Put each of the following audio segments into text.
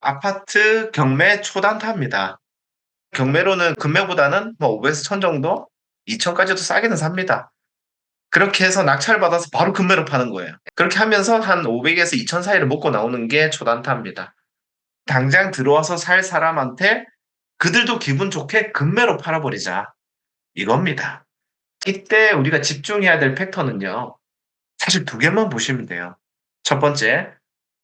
아파트 경매 초단타입니다. 경매로는 금매보다는 뭐 500에서 1000 정도? 2000까지도 싸게는 삽니다. 그렇게 해서 낙찰을 받아서 바로 금매로 파는 거예요. 그렇게 하면서 한 500에서 2000 사이를 먹고 나오는 게 초단타입니다. 당장 들어와서 살 사람한테 그들도 기분 좋게 금매로 팔아버리자. 이겁니다. 이때 우리가 집중해야 될 팩터는요. 사실 두 개만 보시면 돼요. 첫 번째,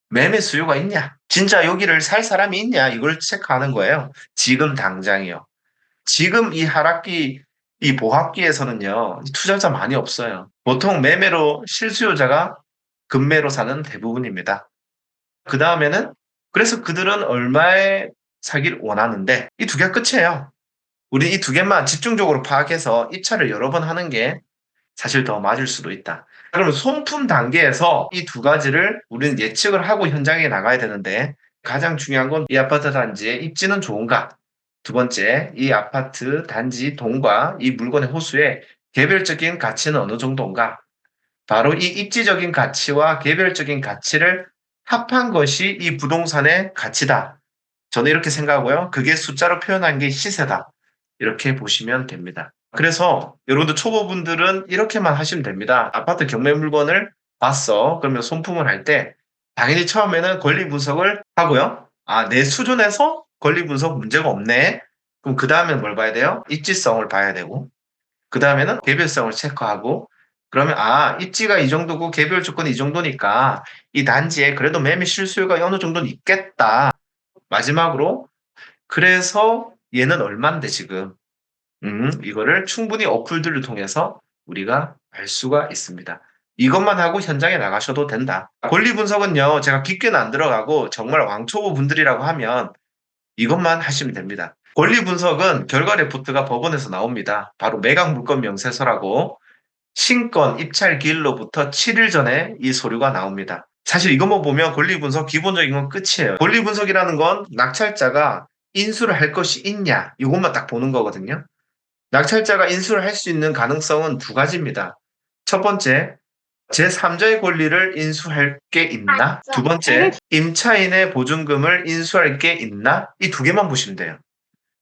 매매 수요가 있냐? 진짜 여기를 살 사람이 있냐? 이걸 체크하는 거예요. 지금 당장이요. 지금 이 하락기, 이 보합기에서는요, 투자자 많이 없어요. 보통 매매로 실수요자가 금매로 사는 대부분입니다. 그 다음에는 그래서 그들은 얼마에 사기를 원하는데 이 두개 끝이에요. 우리 이 두 개만 집중적으로 파악해서 입찰을 여러 번 하는 게 사실 더 맞을 수도 있다. 그러면 손품 단계에서 이 두 가지를 우리는 예측을 하고 현장에 나가야 되는데 가장 중요한 건 이 아파트 단지의 입지는 좋은가? 두 번째, 이 아파트 단지 동과 이 물건의 호수의 개별적인 가치는 어느 정도인가? 바로 이 입지적인 가치와 개별적인 가치를 합한 것이 이 부동산의 가치다. 저는 이렇게 생각하고요. 그게 숫자로 표현한 게 시세다. 이렇게 보시면 됩니다. 그래서 여러분들 초보분들은 이렇게만 하시면 됩니다. 아파트 경매 물건을 봤어. 그러면 손품을 할 때 당연히 처음에는 권리 분석을 하고요. 아, 내 수준에서 권리 분석 문제가 없네. 그럼 그 다음에 뭘 봐야 돼요? 입지성을 봐야 되고 그 다음에는 개별성을 체크하고 그러면 아 입지가 이 정도고 개별 조건이 이 정도니까 이 단지에 그래도 매매 실수요가 어느 정도는 있겠다. 마지막으로 그래서 얘는 얼만데 지금 음, 이거를 충분히 어플들을 통해서 우리가 알 수가 있습니다. 이것만 하고 현장에 나가셔도 된다. 권리 분석은요, 제가 깊게는 안 들어가고 정말 왕초보 분들이라고 하면 이것만 하시면 됩니다. 권리 분석은 결과 레포트가 법원에서 나옵니다. 바로 매각 물건 명세서라고 신권 입찰 기일로부터 7일 전에 이 서류가 나옵니다. 사실 이것만 보면 권리 분석 기본적인 건 끝이에요. 권리 분석이라는 건 낙찰자가 인수를 할 것이 있냐 이것만 딱 보는 거거든요. 낙찰자가 인수를 할 수 있는 가능성은 두 가지입니다. 첫 번째, 제3자의 권리를 인수할 게 있나? 두 번째, 임차인의 보증금을 인수할 게 있나? 이 두 개만 보시면 돼요.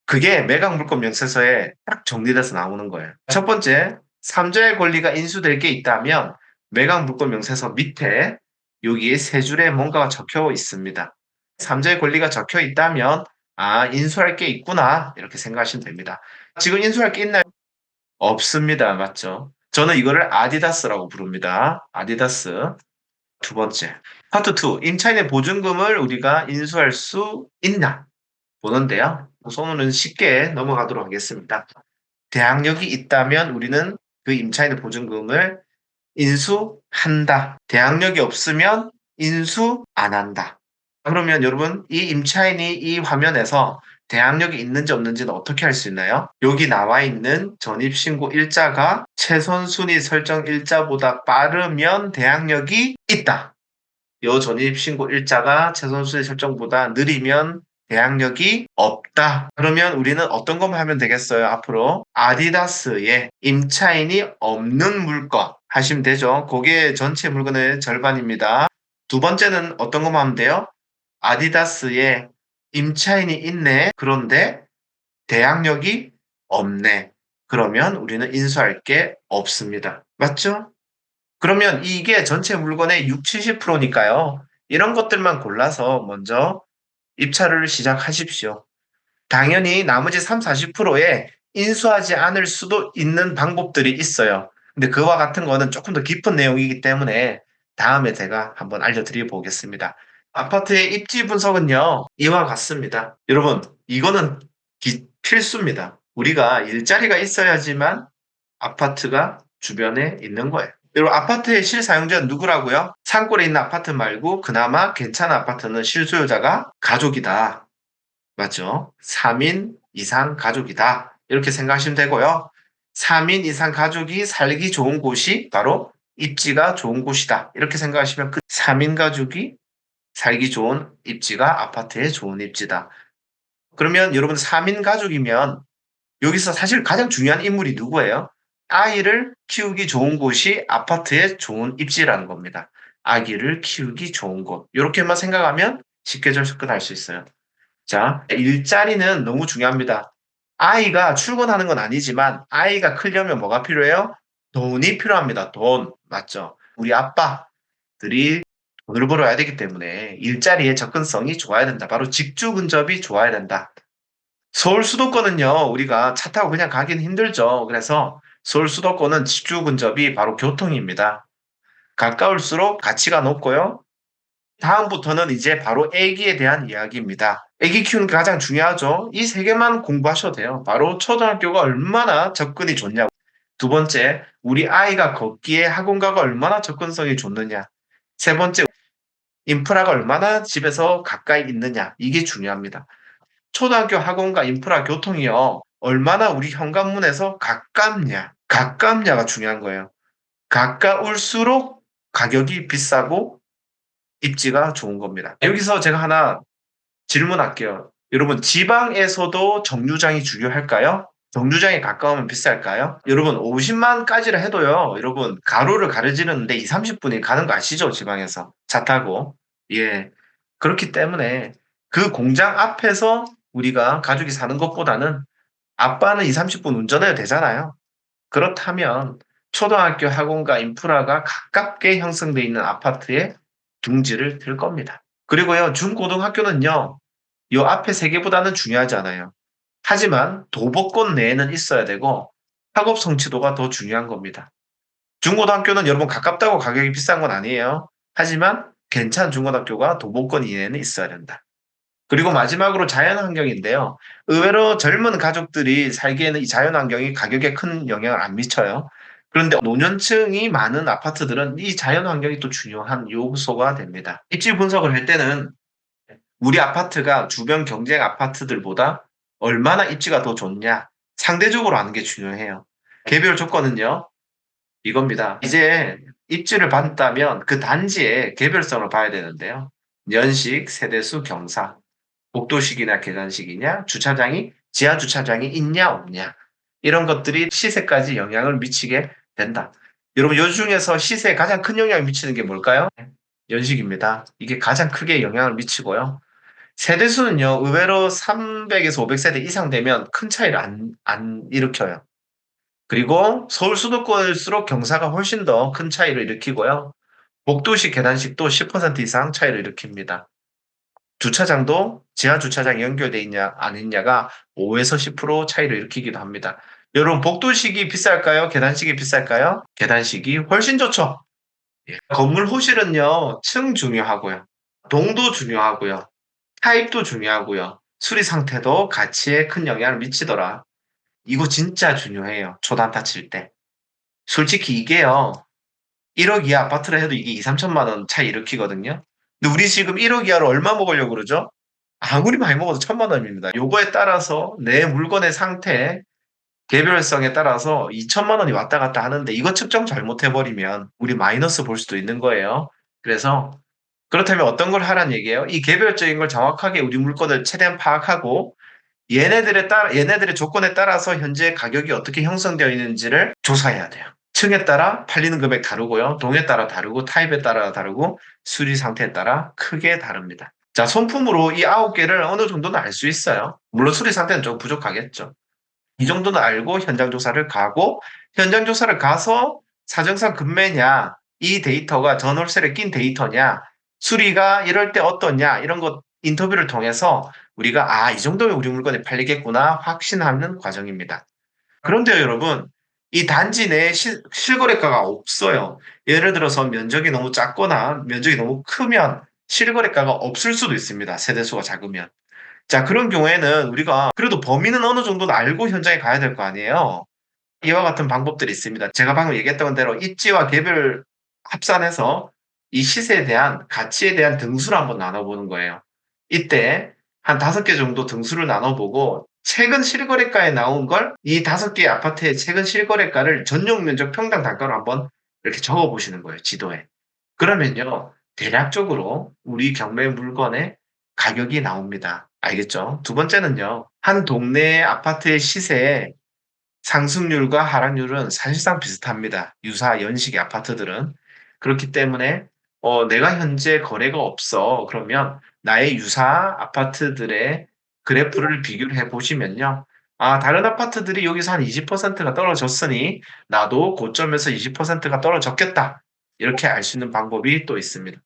그게 매각 물건 명세서에 딱 정리돼서 나오는 거예요. 첫 번째, 3자의 권리가 인수될 게 있다면 매각 물건 명세서 밑에 여기에 세 줄에 뭔가가 적혀 있습니다. 3자의 권리가 적혀 있다면 아, 인수할 게 있구나. 이렇게 생각하시면 됩니다. 지금 인수할 게 있나요? 없습니다. 맞죠? 저는 이거를 아디다스라고 부릅니다. 아디다스. 두 번째. 파트 2. 임차인의 보증금을 우리가 인수할 수 있나? 보는데요. 우선은 쉽게 넘어가도록 하겠습니다. 대항력이 있다면 우리는 그 임차인의 보증금을 인수한다. 대항력이 없으면 인수 안 한다. 그러면 여러분 이 임차인이 이 화면에서 대항력이 있는지 없는지는 어떻게 할수 있나요? 여기 나와 있는 전입신고 일자가 최선순위 설정 일자보다 빠르면 대항력이 있다. 요 전입신고 일자가 최선순위 설정보다 느리면 대항력이 없다. 그러면 우리는 어떤 것만 하면 되겠어요? 앞으로 아디다스에 임차인이 없는 물건 하시면 되죠. 그게 전체 물건의 절반입니다. 두 번째는 어떤 것만 하면 돼요? 아디다스에 임차인이 있네. 그런데 대항력이 없네. 그러면 우리는 인수할 게 없습니다. 맞죠? 그러면 이게 전체 물건의 60, 70%니까요. 이런 것들만 골라서 먼저 입찰을 시작하십시오. 당연히 나머지 3, 40%에 인수하지 않을 수도 있는 방법들이 있어요. 근데 그와 같은 거는 조금 더 깊은 내용이기 때문에 다음에 제가 한번 알려드려 보겠습니다. 아파트의 입지 분석은요, 이와 같습니다. 여러분, 이거는 기, 필수입니다. 우리가 일자리가 있어야지만 아파트가 주변에 있는 거예요. 여러분, 아파트의 실사용자는 누구라고요? 산골에 있는 아파트 말고 그나마 괜찮은 아파트는 실수요자가 가족이다. 맞죠? 3인 이상 가족이다. 이렇게 생각하시면 되고요. 3인 이상 가족이 살기 좋은 곳이 바로 입지가 좋은 곳이다. 이렇게 생각하시면 그 3인 가족이 살기 좋은 입지가 아파트에 좋은 입지다. 그러면 여러분 3인 가족이면 여기서 사실 가장 중요한 인물이 누구예요? 아이를 키우기 좋은 곳이 아파트에 좋은 입지라는 겁니다. 아기를 키우기 좋은 곳. 이렇게만 생각하면 쉽게 접근할 수 있어요. 자, 일자리는 너무 중요합니다. 아이가 출근하는 건 아니지만 아이가 크려면 뭐가 필요해요? 돈이 필요합니다. 돈. 맞죠? 우리 아빠들이 돈을 벌어야 되기 때문에 일자리의 접근성이 좋아야 된다. 바로 직주 근접이 좋아야 된다. 서울 수도권은요, 우리가 차 타고 그냥 가긴 힘들죠. 그래서 서울 수도권은 직주 근접이 바로 교통입니다. 가까울수록 가치가 높고요. 다음부터는 이제 바로 애기에 대한 이야기입니다. 애기 키우는 게 가장 중요하죠. 이 세 개만 공부하셔도 돼요. 바로 초등학교가 얼마나 접근이 좋냐. 두 번째, 우리 아이가 걷기에 학원가가 얼마나 접근성이 좋느냐. 세 번째, 인프라가 얼마나 집에서 가까이 있느냐. 이게 중요합니다. 초등학교 학원과 인프라 교통이요. 얼마나 우리 현관문에서 가깝냐. 가깝냐가 중요한 거예요. 가까울수록 가격이 비싸고 입지가 좋은 겁니다. 여기서 제가 하나 질문할게요. 여러분, 지방에서도 정류장이 중요할까요? 정류장에 가까우면 비쌀까요? 여러분, 50만까지라 해도요, 여러분, 가로를 가르지는데 2, 30분이 가는 거 아시죠? 지방에서. 차 타고. 예. 그렇기 때문에 그 공장 앞에서 우리가 가족이 사는 것보다는 아빠는 2, 30분 운전해도 되잖아요. 그렇다면 초등학교 학원과 인프라가 가깝게 형성되어 있는 아파트에 둥지를 들 겁니다. 그리고요, 중고등학교는요, 요 앞에 세 개보다는 중요하지 않아요. 하지만 도보권 내에는 있어야 되고 학업 성취도가 더 중요한 겁니다. 중고등학교는 여러분 가깝다고 가격이 비싼 건 아니에요. 하지만 괜찮은 중고등학교가 도보권 이내에는 있어야 된다. 그리고 마지막으로 자연환경인데요. 의외로 젊은 가족들이 살기에는 이 자연환경이 가격에 큰 영향을 안 미쳐요. 그런데 노년층이 많은 아파트들은 이 자연환경이 또 중요한 요소가 됩니다. 입지 분석을 할 때는 우리 아파트가 주변 경쟁 아파트들보다 얼마나 입지가 더 좋냐 상대적으로 아는 게 중요해요. 개별 조건은요. 이겁니다. 이제 입지를 받다면 그 단지의 개별성을 봐야 되는데요. 연식, 세대수, 경사, 복도식이나 계단식이냐, 주차장이 지하 주차장이 있냐 없냐 이런 것들이 시세까지 영향을 미치게 된다. 여러분 요 중에서 시세에 가장 큰 영향을 미치는 게 뭘까요? 연식입니다. 이게 가장 크게 영향을 미치고요. 세대수는요, 의외로 300에서 500세대 이상 되면 큰 차이를 안, 안 일으켜요. 그리고 서울 수도권일수록 경사가 훨씬 더 큰 차이를 일으키고요. 복도식 계단식도 10% 이상 차이를 일으킵니다. 주차장도 지하 주차장이 연결돼 있냐 아니냐가 5에서 10% 차이를 일으키기도 합니다. 여러분 복도식이 비쌀까요? 계단식이 비쌀까요? 계단식이 훨씬 좋죠. 예. 건물 호실은요, 층 중요하고요. 동도 중요하고요. 타입도 중요하고요. 수리 상태도 가치에 큰 영향을 미치더라. 이거 진짜 중요해요. 초단타 칠 때. 솔직히 이게요. 1억 이하 아파트를 해도 이게 2, 3천만 원 차이 일으키거든요. 근데 우리 지금 1억 이하로 얼마 먹으려고 그러죠? 아무리 많이 먹어도 천만 원입니다. 요거에 따라서 내 물건의 상태, 개별성에 따라서 2천만 원이 왔다 갔다 하는데 이거 측정 잘못해버리면 우리 마이너스 볼 수도 있는 거예요. 그래서 그렇다면 어떤 걸 하란 얘기예요? 이 개별적인 걸 정확하게 우리 물건을 최대한 파악하고 얘네들에 따라 얘네들의 조건에 따라서 현재 가격이 어떻게 형성되어 있는지를 조사해야 돼요. 층에 따라 팔리는 금액 다르고요. 동에 따라 다르고 타입에 따라 다르고 수리 상태에 따라 크게 다릅니다. 자, 손품으로 이 아홉 개를 어느 정도는 알 수 있어요. 물론 수리 상태는 좀 부족하겠죠. 이 정도는 알고 현장 조사를 가고 현장 조사를 가서 사정상 급매냐 이 데이터가 전월세를 낀 데이터냐 수리가 이럴 때 어떠냐 이런 것 인터뷰를 통해서 우리가 아 이 정도면 우리 물건이 팔리겠구나 확신하는 과정입니다. 그런데요 여러분 이 단지 내에 실, 실거래가가 없어요. 예를 들어서 면적이 너무 작거나 면적이 너무 크면 실거래가가 없을 수도 있습니다. 세대수가 작으면. 자, 그런 경우에는 우리가 그래도 범위는 어느 정도는 알고 현장에 가야 될 거 아니에요. 이와 같은 방법들이 있습니다. 제가 방금 얘기했던 대로 입지와 개별 합산해서 이 시세에 대한 가치에 대한 등수를 한번 나눠보는 거예요. 이때 한 다섯 개 정도 등수를 나눠보고 최근 실거래가에 나온 걸 이 다섯 개의 아파트의 최근 실거래가를 전용 면적 평당 단가로 한번 이렇게 적어 보시는 거예요. 지도에. 그러면요. 대략적으로 우리 경매 물건의 가격이 나옵니다. 알겠죠? 두 번째는요. 한 동네의 아파트의 시세의 상승률과 하락률은 사실상 비슷합니다. 유사 연식의 아파트들은. 그렇기 때문에 어, 내가 현재 거래가 없어. 그러면 나의 유사 아파트들의 그래프를 비교를 해 보시면요. 아, 다른 아파트들이 여기서 한 20%가 떨어졌으니 나도 고점에서 20%가 떨어졌겠다. 이렇게 알 수 있는 방법이 또 있습니다.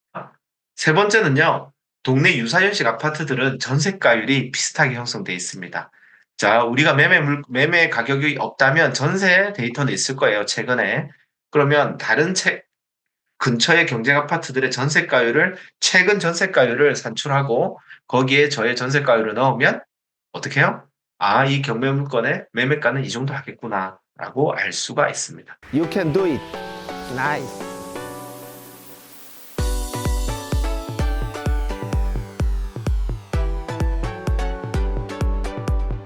세 번째는요. 동네 유사현식 아파트들은 전세가율이 비슷하게 형성되어 있습니다. 자, 우리가 매매 물, 매매 가격이 없다면 전세 데이터는 있을 거예요. 최근에. 그러면 다른 채, 근처의 경쟁 아파트들의 전세가율을 최근 전세가율을 산출하고 거기에 저의 전세가율을 넣으면 어떻게 해요? 아, 이 경매 물건의 매매가는 이 정도 하겠구나라고 알 수가 있습니다. You can do it. Nice.